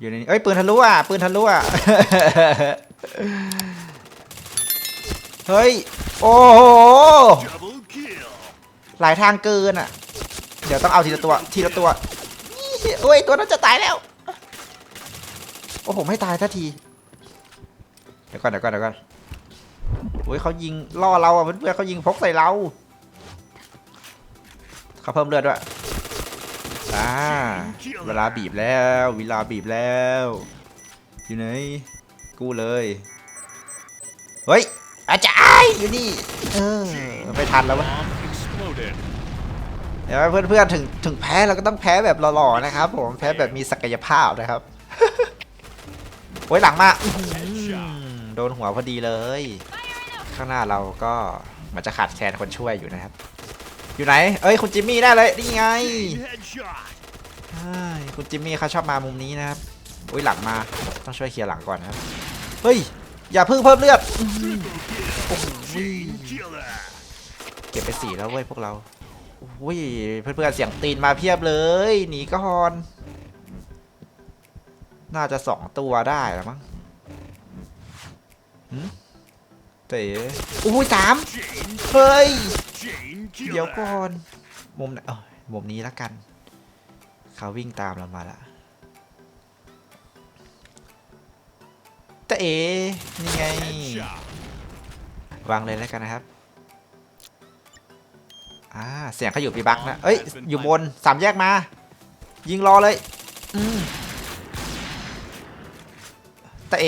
อยู่ในนี้เอ้ยปืนทะลุอะปืนทะลุอะเฮ้ยโอ้โหหลายทางเกินอะ เดี๋ยวต้องเอาทีละตัวทีละตัวโอ้ยตัวนั้นจะตายแล้วโอ้ผมให้ตายทันทีเดี๋ยวก่อนเดี๋ยวก่อนเดี๋ยวก่อนโอ้ยเขายิงล่อเราอะเพื่อนๆเขายิงพกใส่เราเขาเพิ่มเลือดด้วย อ่าเวลาบีบแล้ว เวลาบีบแล้ว อยู่ไหนกู้เลย เฮ้ย อาจารย์อยู่นี่ เออ ไม่ทันแล้ววะ Bomb exploded. เดี๋ยวเพื่อนๆถึงถึงแพ้เราก็ต้องแพ้แบบหล่อๆนะครับผมแพ้แบบมีศักยภาพนะครับโอ้ยหลังมาอื้อหือโดนหัวพอดีเลย ข้างหน้าเราก็เหมันจะขาดแคลนคนช่วยอยู่นะครับ อยู่ไหน เอ้ย คุณจิมมี่ได้เลยนี่ไง Headshot. ใช่ คุณจิมมี่เขาชอบมามุมนี้นะครับอุ้ยหลังมา ต้องช่วยเคลียร์หลังก่อนนะครับ เฮ้ย อย่าเพิ่งเพิ่มเลือดอื้อหือ Chain killer. เก็บไปสี่แล้วเว้ยพวกเราอุ้ยเพื่อนๆเสียงตีนมาเพียบเลย หนีก่อน น่าจะสองตัวได้แล้วมั้งเต๋อุ้ยสามเฮ้ย เดี๋ยวก่อน มุมไหนเอ้ยมุมนี้แล้วกัน เขาวิ่งตามเรามาละเต๋นี่ไง วางเลยแล้วกันนะครับ อ่า เสียงเขาอยู่ปีบักนะ เอ้ย อยู่บนสามแยกมา ยิงรอเลย อืมตะเอ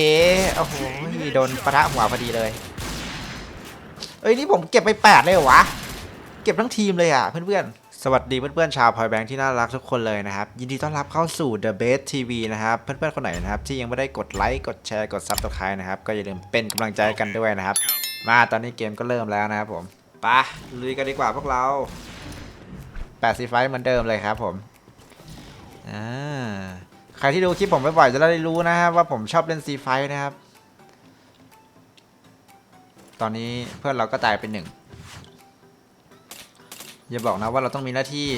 โอ้โหโดนปะทะหัวพอดีเลย เอ้ย นี่ผมเก็บไปแปดเลยเหรอวะ เก็บทั้งทีมเลยอะเพื่อนๆ สวัสดีเพื่อนๆชาวพอยแบงค์ที่น่ารักทุกคนเลยนะครับ ยินดีต้อนรับเข้าสู่ The Best TV นะครับ เพื่อนๆคนไหนนะครับ ที่ยังไม่ได้กดไลค์กดแชร์กด Subscribe นะครับ ก็อย่าลืมเป็นกำลังใจกันด้วยนะครับ มาตอนนี้เกมก็เริ่มแล้วนะครับผมปะลุยกันดีกว่าพวกเราแปดสีไฟเหมือนเดิมเลยครับผมอ่าใครที่ดูคลิปผมบ่อยๆจะได้รู้นะครับว่าผมชอบเล่นซีไฟนะครับ ตอนนี้เพื่อนเราก็ตายเป็นหนึ่ง อย่าบอกนะว่าเราต้องมีหน้าที่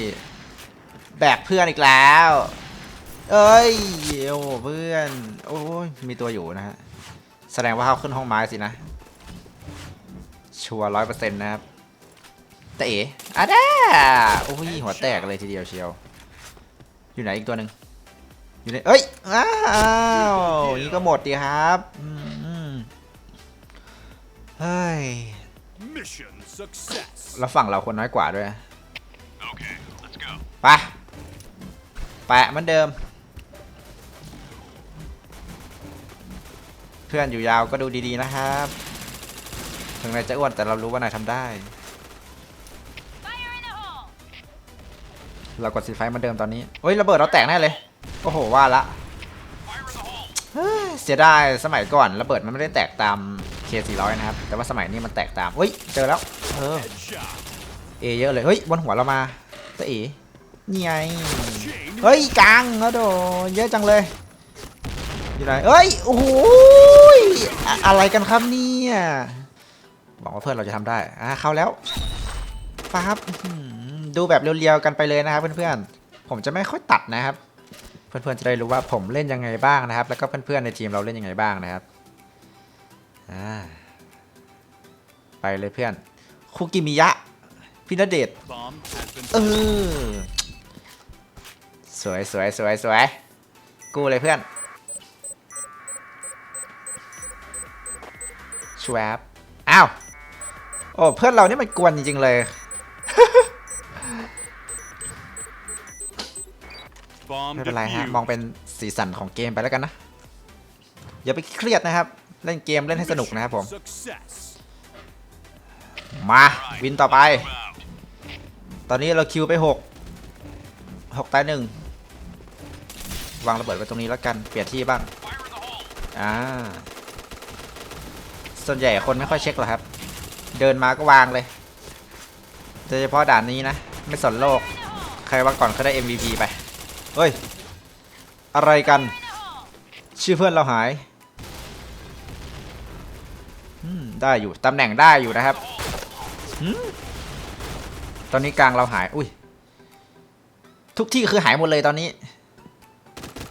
แบกเพื่อนอีกแล้ว เอ้ยโอ้เพื่อน โอ้ยมีตัวอยู่นะฮะ แสดงว่าเขาขึ้นห้องไม้สินะ ชัวร์ร้อยเปอร์เซ็นต์นะครับแต่เอ๋อะด้าโอ้ยหัวแตกเลยทีเดียวเชียว อยู่ไหนอีกตัวหนึ่งอยู่ในเอ้ย อ้าวนี้ก็หมดดีครับ อืมเฮ้ย Mission success. แล้วฝั่งเราคนน้อยกว่าด้วย Okay, let's go. ไปแปะเหมือนเดิม เพื่อนอยู่ยาวก็ดูดีๆนะครับ ถึงนายจะอ้วนแต่เรารู้ว่านายทำได้ Fire in the hole! เรากดสีไฟเหมาเดิมตอนนี้เฮ้ยระเบิดเราแตกแน่เลย โอ้โหว่าละเฮ้ยเสียดายสมัยก่อนระเบิดมันไม่ได้แตกตาม K400 นะครับ แต่ว่าสมัยนี้มันแตกตามเฮ้ย เจอแล้ว เออ เอเยอะเลย เฮ้ย บนหัวเรามาตะเอ๋นี่ไง เฮ้ยกลางแล้วโดเยอะจังเลยอยู่ไหนเอ้ย โอ้โหยอะไรกันครับเนี่ยบอกว่าเพื่อนเราจะทำได้ อ่าเข้าแล้วปั๊บดูแบบเรียวๆกันไปเลยนะครับเพื่อนๆ ผมจะไม่ค่อยตัดนะครับ เพื่อนๆจะได้รู้ว่าผมเล่นยังไงบ้างนะครับ แล้วก็เพื่อนๆในทีมเราเล่นยังไงบ้างนะครับ ไปเลยเพื่อน คุกิมิยะ พินาเดช Bomb has been เออ สวยสวยสวยสวย กูเลยเพื่อนชวบอ้าว โอ้ เพื่อนเรานี่มันกวนจริง ๆ เลย Bomb ไม่เป็นไรฮะ defused. มองเป็นสีสันของเกมไปแล้วกันนะ อย่าไปเครียดนะครับ เล่นเกมเล่นให้สนุกนะครับผม Success. มาวินต่อไป ตอนนี้เราคิวไปหกหกตายหนึ่งวางระเบิดไว้ตรงนี้แล้วกันเปลี่ยนที่บ้างอ่าส่วนใหญ่คนไม่ค่อยเช็คหรอกครับ เดินมาก็วางเลยโดยเฉพาะด่านนี้นะ ไม่สนโลก ใครวางก่อนก็ได้ MVP ไป เฮ้ย อะไรกัน ชื่อเพื่อนเราหายอืม ได้อยู่ตำแหน่งได้อยู่นะครับหืมตอนนี้กลางเราหาย อุ้ย ทุกที่คือหายหมดเลยตอนนี้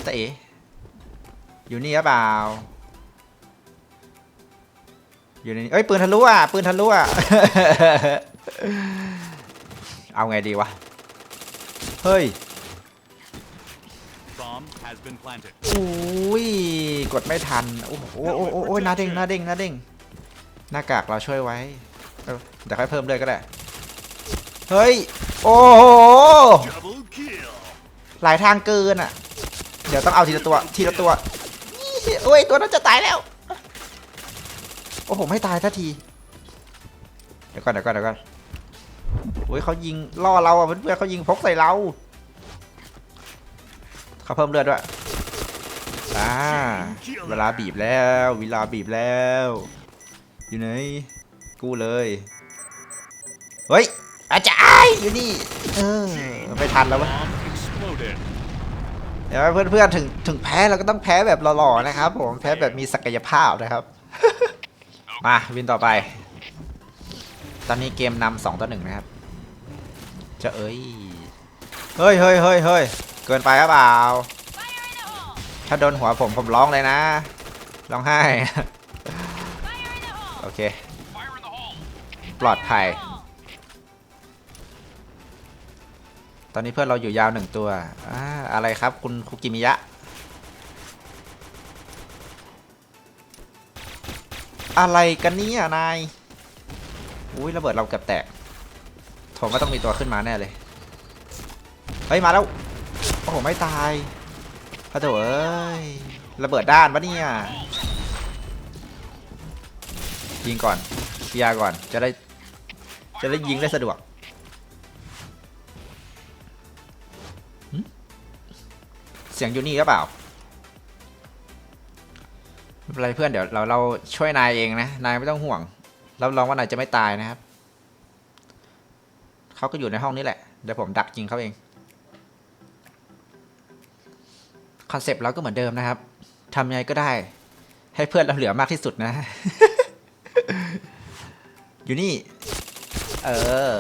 ตะเอ๋อยู่นี่หรือเปล่า อยู่ในนี้เอ้ยปืนทะลุอะปืนทะลุอะ เอาไงดีวะ เฮ้ย Bomb has been planted. อุ้ย กดไม่ทัน โอ้โหโอ้โหโอ้โหโอ้ยหน้าเด้งหน้าเด้งหน้าเด้ง หน้ากากเราช่วยไว้เดี๋ยวค่อยเพิ่มเลยก็ได้ เฮ้ย โอ้โห หลายทางเกินอะ เดี๋ยวต้องเอาทีละตัว ทีละตัวโอ้ย ตัวนั้นจะตายแล้ว โอ้ผมไม่ตายทันที เดี๋ยวก่อน เดี๋ยวก่อน เดี๋ยวก่อนโอ้ยเขายิงล่อเราอะเพื่อนๆเขายิงพกใส่เรา เขาเพิ่มเลือดด้วยอ่าเวลาบีบแล้ว เวลาบีบแล้ว อยู่ไหน กู้เลย เฮ้ย อาจารย์อยู่นี่ เออ ไม่ทันแล้วเวะ Bomb exploded. เดี๋ยวเพื่อนๆถึงถึงแพ้เราก็ต้องแพ้แบบหล่อๆนะครับผมแพ้แบบมีศักยภาพนะครับ มาวินต่อไป ตอนนี้เกมนำสองต่อหนึ่งนะครับ จะเอ้ย เฮ้ยเฮ้ยเฮ้ยเฮ้ยเกินไปหรือเปล่า ถ้าโดนหัวผมผมร้องเลยนะ ร้องไห้โอเค ปลอดภัย ตอนนี้เพื่อนเราอยู่ยาวหนึ่งตัวอ่าอะไรครับคุณคุกิมิยะ อะไรกันเนี่ยนาย อุ้ยระเบิดเราเกือบแตกโถงก็ต้องมีตัวขึ้นมาแน่เลย เฮ้ย มาแล้ว โอ้โห ไม่ตายพระโถเอ้ย ระเบิดด้านปะเนี่ย ยิงก่อนเคลียร์ก่อนจะได้จะได้ยิงได้สะดวกเสียงอยู่นี่หรือเปล่าไม่เป็นไรเพื่อนเดี๋ยวเราเราช่วยนายเองนะนายไม่ต้องห่วงรับรองว่านายจะไม่ตายนะครับเขาก็อยู่ในห้องนี้แหละเดี๋ยวผมดักยิงเขาเองคอนเซปต์เราก็เหมือนเดิมนะครับทำยังไงก็ได้ ให้เพื่อนเราเหลือมากที่สุดนะ อยู่นี่ เออ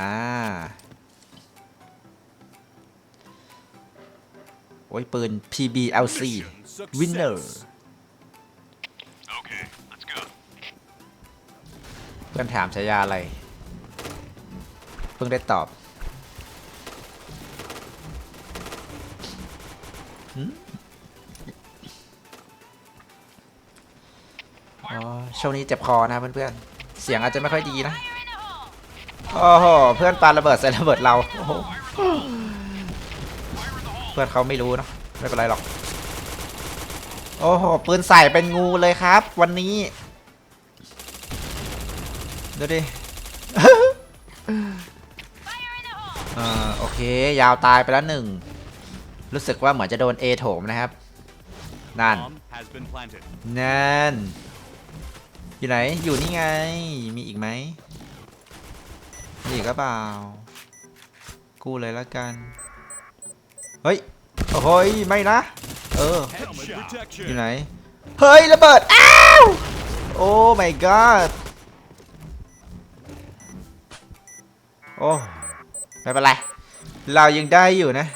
อ่า โอ้ยปืน PBLC Mission Winner success. Okay, let's go. เพื่อนถามฉายาอะไร เพิ่งได้ตอบหึอ๋อช่วงนี้เจ็บคอนะเพื่อนๆ เสียงอาจจะไม่ค่อยดีนะ โอ้โห เพื่อนปาระเบิดใส่ระเบิดเรา โอ้โห เพื่อนเขาไม่รู้เนอะไม่เป็นไรหรอก โอ้โห ปืนใส่เป็นงูเลยครับ วันนี้ ดูดิอ่าโอเค ยาวตายไปแล้วหนึ่ง รู้สึกว่าเหมือนจะโดน A โถมนะครับ นั่น Bomb has been planted. นั่น อยู่ไหน อยู่นี่ไง มีอีกไหมมีอีกหรือเปล่า กู้เลยแล้วกัน เฮ้ย โอ้โหยไม่นะ เออ Helmet อยู่ protection. ไหน เฮ้ยระเบิด อ้าว โอ้ my god โอ้ ไม่เป็นไร เรายังได้อยู่นะ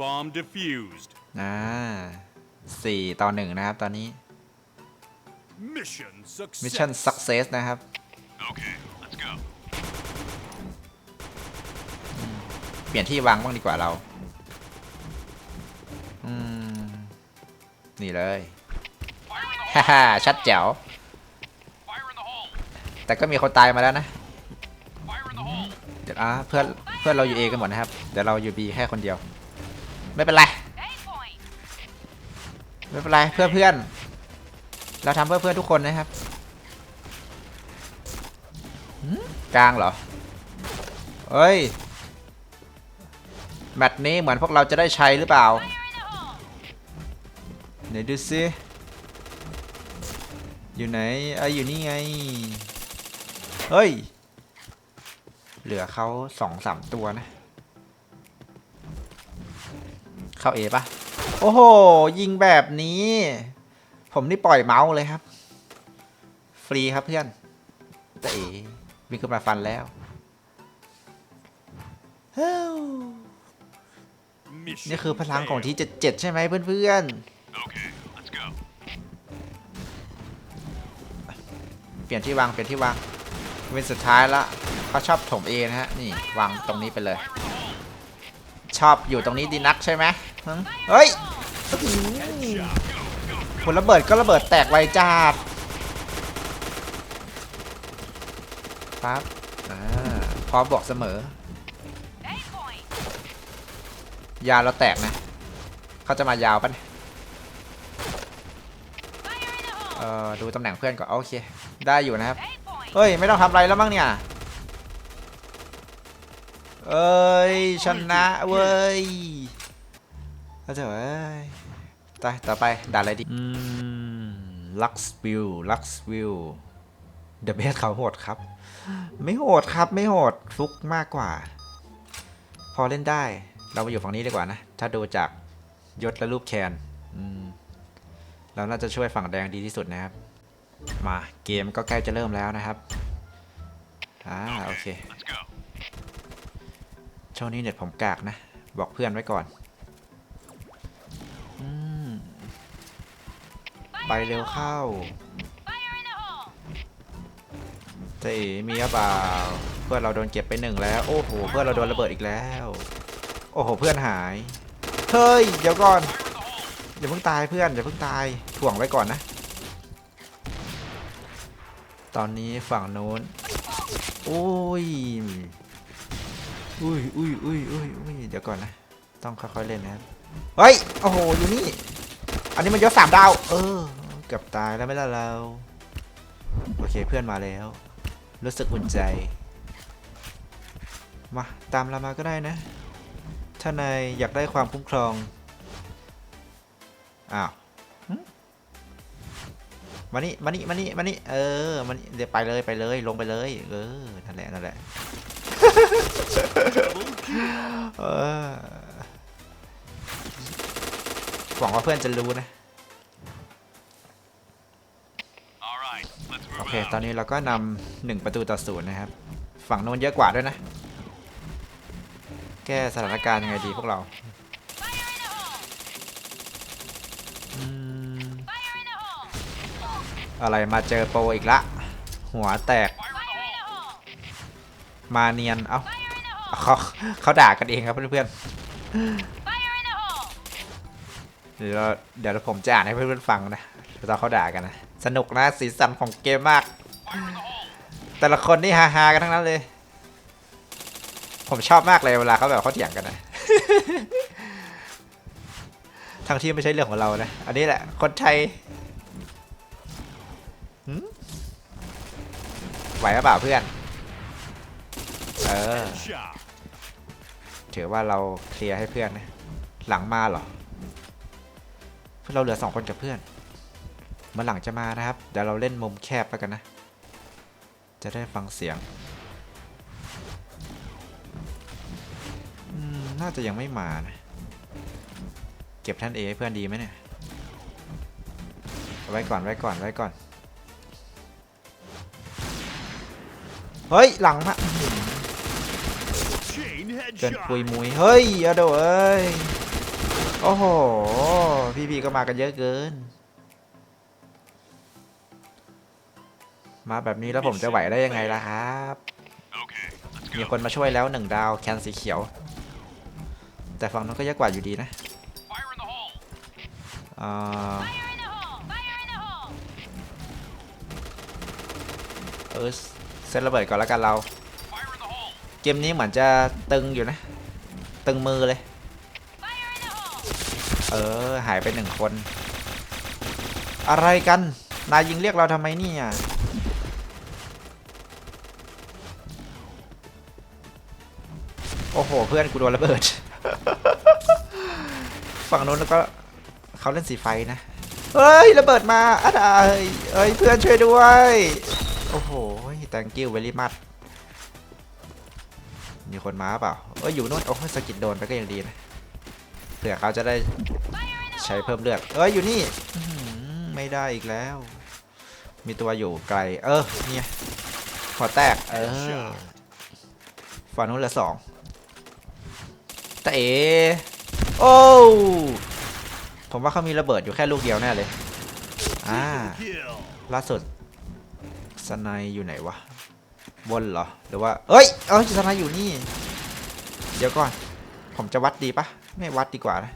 Bomb defused. อ่า สี่ต่อหนึ่งนะครับ ตอนนี้ Mission success. Mission Success นะครับ Okay, let's go. เปลี่ยนที่วางบ้างดีกว่าเรา อืม นี่เลย Fire in the ฮ่า hole. ฮ่าชัดแจ๋ว Fire in the hole. แต่ก็มีคนตายมาแล้วนะ Fire in the hole. เดี๋ยวอะเพื่อนเพื่อนเราอยู่ A กันหมดนะครับ เดี๋ยวเราอยู่ B แค่คนเดียว ไม่เป็นไร ไม่เป็นไรเพื่อนเพื่อน เราทำเพื่อเพื่อนทุกคนนะครับกลางเหรอเอ้ย แมตช์นี้เหมือนพวกเราจะได้ใช้หรือเปล่าไหนดูซิอยู่ไหนเอ้ยอยู่นี่ไง เฮ้ย เหลือเขาสองสามตัวนะ เข้าเอปะ โอ้โห ยิงแบบนี้ ผมนี่ปล่อยเมาส์เลยครับ ฟรีครับเพื่อนแต่เอวิ่งขึ้นมาฟันแล้วนี่คือพลังของทีเจ็ดใช่ไหมเพื่อนๆ เปลี่ยนที่วางเปลี่ยนที่วางเป็นสุดท้ายละเขาชอบถมเอนะฮะ นี่วางตรงนี้ไปเลย ชอบอยู่ตรงนี้ดีนักใช่ไหมเฮ้ย ผลระเบิดก็ระเบิดแตกไวจัดปั๊บอ่าพร้อมบอกเสมอ ยาเราแตกนะ เขาจะมายาวปะเนี่ยเอ่อดูตำแหน่งเพื่อนก่อนโอเค ได้อยู่นะครับ เฮ้ย ไม่ต้องทำอะไรแล้วมั้งเนี่ยเอ้ย ชนะเว้ยเอาเถอะเอ้ย ตายต่อไปด่าอะไรดีอืมลักซ์วิวลักซ์วิวเดอะเบสเขาโหดครับ ไม่โหดครับ ไม่โหดฟลุกมากกว่า พอเล่นได้ เรามาอยู่ฝั่งนี้ดีกว่านะ ถ้าดูจากยศและรูปแคนอืมเราน่าจะช่วยฝั่งแดงดีที่สุดนะครับ มาเกมก็ใกล้จะเริ่มแล้วนะครับอ่าโอเค Let's go. ช่วงนี้เน็ตผมกากนะ บอกเพื่อนไว้ก่อน ไปเร็วเข้าเจ๊มีหรือเปล่า เพื่อนเราโดนเก็บไปหนึ่งแล้ว โอ้โห เพื่อนเราโดนระเบิดอีกแล้ว โอ้โห เพื่อนหาย เฮ้ย เดี๋ยวก่อน อย่าเพิ่งตายเพื่อน อย่าเพิ่งตาย ถ่วงไว้ก่อนนะ ตอนนี้ฝั่งนู้นโอ้ย อุ้ยอุ้ยอุ้ยอุ้ยอุ้ยเดี๋ยวก่อนนะ ต้องค่อยๆเล่นนะครับ เฮ้ย โอ้โห อยู่นี่ อันนี้มันยศสามดาว เออ เกือบตายแล้วไม่ละเรา โอเคเพื่อนมาแล้ว รู้สึกอุ่นใจ มาตามเรามาก็ได้นะ ถ้านายอยากได้ความคุ้มครอง อ้าวมานี่มานี่มานี่มานี่เออมานี่เดี๋ยวไปเลยไปเลยลงไปเลย เออนั่นแหละนั่นแหละ วังว่าเพื่อนจะรู้นะ All right, let's โอ move เค out. ตอนนี้เราก็นำหนึ่งประตูต่อศูนย์นะครับ ฝั่งโน้นเยอะกว่าด้วยนะ แก้สถานการณ์ยังไงดีพวกเราอืมอะไรมาเจอโปรอีกละ หัวแตก Fire in the hole. มาเนียน เอ้าเขาเขาด่ากันเองครับเพื่อนๆ เดี๋ยวเราเดี๋ยวผมจะอ่านให้เพื่อนๆฟังนะตอนเขาด่ากันนะ สนุกนะสีสันของเกมมาก Fire in the hole. แต่ละคนนี่ฮาๆกันทั้งนั้นเลย ผมชอบมากเลยเวลาเขาแบบเขาเถียงกันนะ ทั้งที่ไม่ใช่เรื่องของเรานะ อันนี้แหละ คนไทยหืมไหวหรือเปล่าเพื่อน เออ Shot. ถือว่าเราเคลียร์ให้เพื่อนนะ หลังมาเหรอ เพื่อนเราเหลือสองคนกับเพื่อนเมื่อหลังจะมานะครับ เดี๋ยวเราเล่นมุมแคบแล้วกันนะ จะได้ฟังเสียงอืมน่าจะยังไม่มานะเก็บท่านเอให้เพื่อนดีไหมเนี่ย ไว้ก่อนไว้ก่อนไว้ก่อน เฮ้ย หลังมา Chain เกิน headshot. ปุยมุย เฮ้ยอะโดเอ้ย โอ้โห พี่ๆก็มากันเยอะเกิน มาแบบนี้แล้วผมจะไหวได้ยังไงล่ะครับ Okay, let's มี go. คนมาช่วยแล้วหนึ่งดาวแคนสีเขียว แต่ฝั่งนั้นก็เยอะกว่าอยู่ดีนะ Fire in the hole. อ่าเออเซตระเบิดก่อนแล้วกันเรา Fire in the hole. เกมนี้เหมือนจะตึงอยู่นะ ตึงมือเลย เออ หายไปหนึ่งคน อะไรกัน นายยิงเรียกเราทำไมเนี่ยโอ้โห เพื่อนกูโดนระเบิด ฝั่งโน้นแล้วก็เขาเล่นสีไฟนะ เฮ้ย ระเบิดมาอะไรเอ้ย เพื่อนช่วยด้วย โอ้โห thank you very much มีคนมาเปล่า เอ้ย อยู่นู่นโอ้สกิดโดนไปก็ยังดีนะ ผื่อเขาจะได้ใช้เพิ่มเลือดเอ้ยอยู่นี่ไม่ได้อีกแล้ว มีตัวอยู่ไกล เออเนี่ยหัวแตก เออฝั่งนู้นลือสองแต่เอโอ้ผมว่าเขามีระเบิดอยู่แค่ลูกเดียวแน่เลย อ่า ล่าสุดสไนยอยู่ไหนวะ บนเหรอ หรือว่า เอ้ย เอ้ยสไนยอยู่นี่ เดี๋ยวก่อน ผมจะวัดดีปะ ไม่วัดดีกว่านะ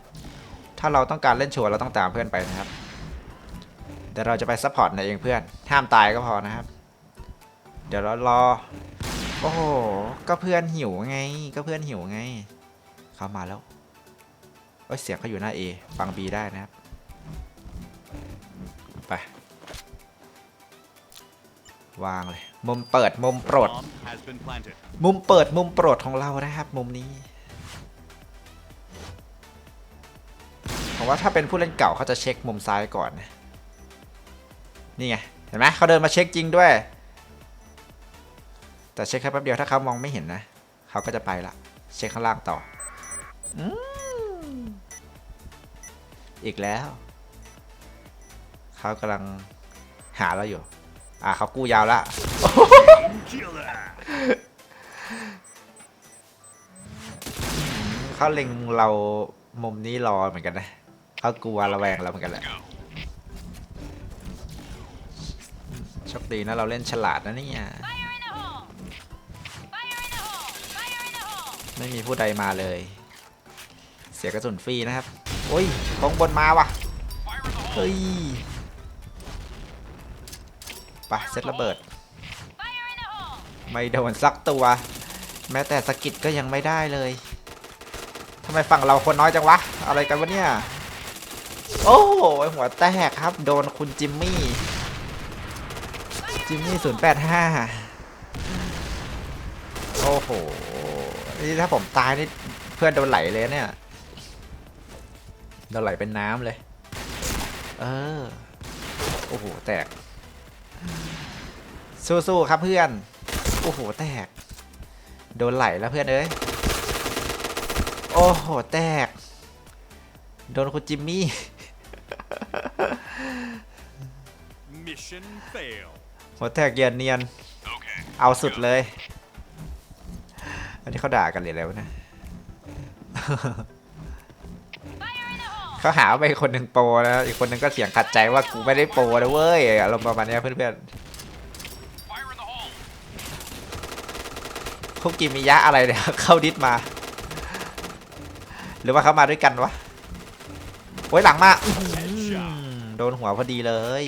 ถ้าเราต้องการเล่นชัวร์เราต้องตามเพื่อนไปนะครับเดี๋ยวเราจะไปซัพพอร์ตนายเองเพื่อน ห้ามตายก็พอนะครับ เดี๋ยวเรารอ โอ้โห ก็เพื่อนหิวไง ก็เพื่อนหิวไง เข้ามาแล้วเอ้ยเสียงเขาอยู่หน้า A ฟัง B ได้นะครับ ไป วางเลย มุมเปิดมุมโปรด Bomb has been planted. มุมเปิดมุมโปรดของเรานะครับ มุมนี้ ผมว่าถ้าเป็นผู้เล่นเก่าเขาจะเช็คมุมซ้ายก่อนนะนี่ไงเห็นไหมเขาเดินมาเช็คจริงด้วย แต่เช็คแค่แป๊บเดียวถ้าเขามองไม่เห็นนะเขาก็จะไปละเช็คข้างล่างต่ออมอีกแล้วเขากำลังหาเราอยู่ อ่าเขากู้ยาวละเขาเล็งเรามุมนี้รอเหมือนกันนะ เขากลัวระแวงเราเหมือนกันแหละโชคดีนะเราเล่นฉลาดนะเนี่ยไม่มีผู้ใดมาเลย เสียกระสุนฟรีนะครับ โอ้ยของบนมาว่ะ เฮ้ยไปเซตระเบิด ไม่โดนสักตัว แม้แต่สกิดก็ยังไม่ได้เลยทำไมฝั่งเราคนน้อยจังวะ อะไรกันวะเนี่ย โอ้โหหัวแตกครับ โดนคุณจิมมี่ จิมมี่ศูนย์แปดห้าโอ้โห นี่ถ้าผมตายนี่เพื่อนโดนไหลเลยเนี่ย โดนไหลเป็นน้ำเลย เออ โอ้โห แตก สู้ๆครับเพื่อน โอ้โห แตก โดนไหลแล้วเพื่อนเอ้ย โอ้โห แตก โดนคุณจิมมี่ หัวแตกเยียนเนียน Okay. เอาสุดเลย อันนี้เขาด่ากันเลยแล้วะเนะ Fire in the hole! เขาหาว่าไปนคนหนึ่งโปรแล้ว อีกคนหนึงก็เสียงขัดใจว่ากูไม่ได้โปรนะเว้ยอารมณ์ประมาณเนี้ยเพื่อน Fire in the hole. ๆคุกกิมิยะอะไรเนี่ยเข้าดิสมา หรือว่าเขามาด้วยกันวะโอ้ยหลังมาอื้อหือ Headshot. โดนหัวพอดีเลย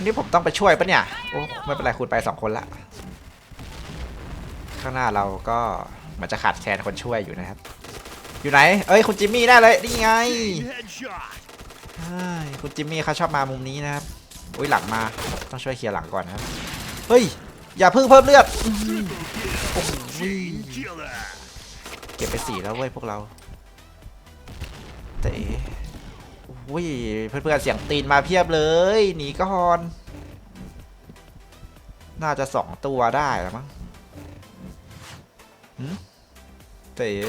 คนนี้ผมต้องไปช่วยปะเนี่ย โอ้ไม่เป็นไรคุณไปสองคนละ ข้างหน้าเราก็เหมือนจะขาดแคลนคนช่วยอยู่นะครับ อยู่ไหน เอ้ยคุณจิมมี่ได้เลยนี่ไงคุณจิมมี่เขาชอบมามุมนี้นะครับอุ้ยหลังมา ต้องช่วยเคลียร์หลังก่อนนะครับ เฮ้ย อย่าเพิ่งเพิ่มเลือดโอ้โหเก็บไปสี่แล้วเว้ยพวกเราแต่ อ๋อุ้ยเพื่อนๆเสียงตีนมาเพียบเลยหนีก่อน น่าจะสองตัวได้แล้วมั้งหืมแต่เอ๋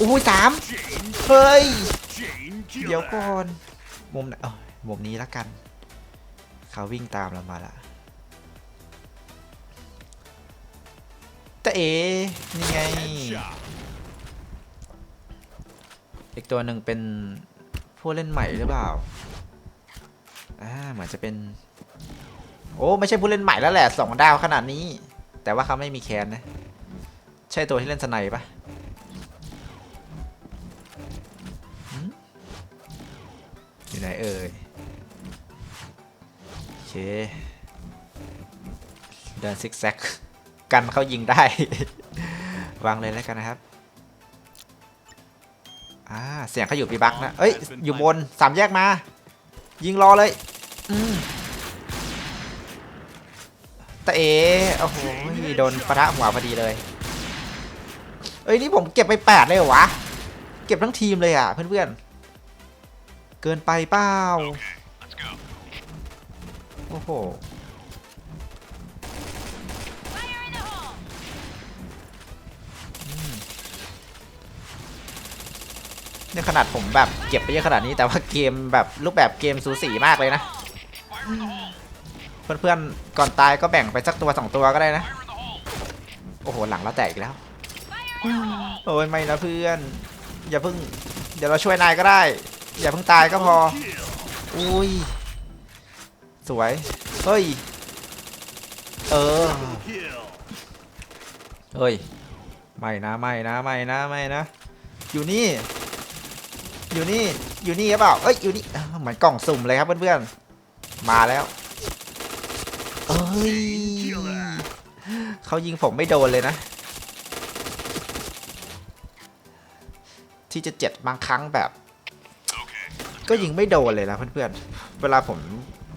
อุ้ยสาม Chain. เฮ้ย Chain เดี๋ยว killer. ก่อน มุมไหนเอ้ยมุมนี้ละกัน เขาวิ่งตามเรามาละแต่เอ๋นี่ไง Headshot. อีกตัวหนึ่งเป็น ผู้เล่นใหม่หรือเปล่า อ่าเหมือนจะเป็น โอ้ไม่ใช่ผู้เล่นใหม่แล้วแหละสองดาวขนาดนี้ แต่ว่าเขาไม่มีแคนนะ ใช่ตัวที่เล่นสไนปะอยู่ไหนเอ่ยโอเคเดินซิกแซกกันเขายิงได้ วางเลยแล้วกันนะครับ อ่าเสียงเขาอยู่ปีบักนะเอ้ยอยู่บนสามแยกมา ยิงรอเลยอืมตะเอโอ้โหโดนปะทะหัวพอดีเลย เอ้ยนี่ผมเก็บไปแปดเลยเหรอวะ เก็บทั้งทีมเลยอะเพื่อนๆ เกินไปเปล่า Let's go. โอ้โห Fire in the hole! เนี่ยขนาดผมแบบเก็บไปเยอะขนาดนี้แต่ว่าเกมแบบรูปแบบเกมสูสีมากเลยนะ เพื่อนๆก่อนตายก็แบ่งไปสักตัวสองตัวก็ได้นะ โอ้โหหลังเราแตกอีกแล้ว โอ้ยไม่นะเพื่อน อย่าเพิ่ง เดี๋ยวเราช่วยนายก็ได้ อย่าเพิ่งตายก็พอ อุ้ย สวย เฮ้ย เออ เฮ้ย ไม่นะไม่นะไม่นะไม่นะ อยู่นี่ อยู่นี่ อยู่นี่หรือเปล่า เอ้ย อยู่นี่ เหมือนกล่องสุ่มเลยครับเพื่อนๆ มาแล้วเอ้ยเขายิงผมไม่โดนเลยนะ ที่จะเจ็ดบางครั้งแบบ Okay. ก็ยิงไม่โดนเลยนะเพื่อนๆ เวลาผม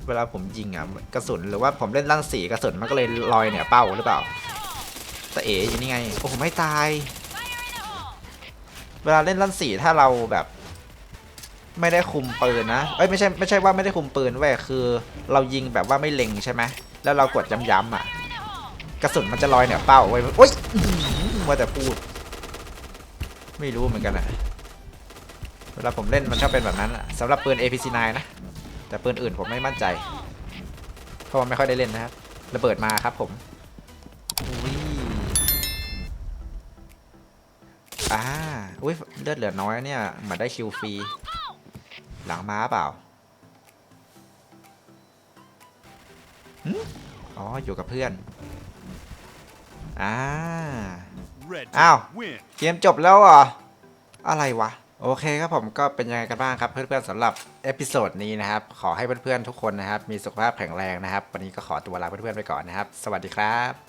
เวลาผมยิงอะกระสุนหรือว่าผมเล่นลั่นสีกระสุนมันก็เลยลอยเนี่ยเป้าหรือเปล่าแต่เอ๋อยู่นี่ไงโอ้โหไม่ตาย เวลาเล่นลั่นสีถ้าเราแบบ ไม่ได้คุมปืนนะเอ้ยไม่ใช่ไม่ใช่ว่าไม่ได้คุมปืนเว้ยคือ เรายิงแบบว่าไม่เล็งใช่ไหมแล้วเรากดย้ำๆอะ กระสุนมันจะลอยเหนี่ยเป้าไว้โอ๊ยอื้อหือมัวแต่พูด ไม่รู้เหมือนกันอะเวลาผมเล่นมันชอบเป็นแบบนั้นอะสำหรับปืน APC9 นะแต่ปืนอื่นผมไม่มั่นใจเพราะว่าไม่ค่อยได้เล่นนะครับระเบิดมาครับผมอุ้ยอ่า อุ้ยเลือดเหลือน้อยเนี่ยเหมือนได้คิวฟรี หลังม้าเปล่าหึอ๋อ อยู่กับเพื่อน อ่า Red Ow. team win. เกมจบแล้วเหรอ อะไรวะ โอเคครับผมก็เป็นยังไงกันบ้างครับเพื่อนๆสำหรับเอพิโซดนี้นะครับ ขอให้เพื่อนๆทุกคนนะครับ มีสุขภาพแข็งแรงนะครับ วันนี้ก็ขอตัวลาเพื่อนๆไปก่อนนะครับ สวัสดีครับ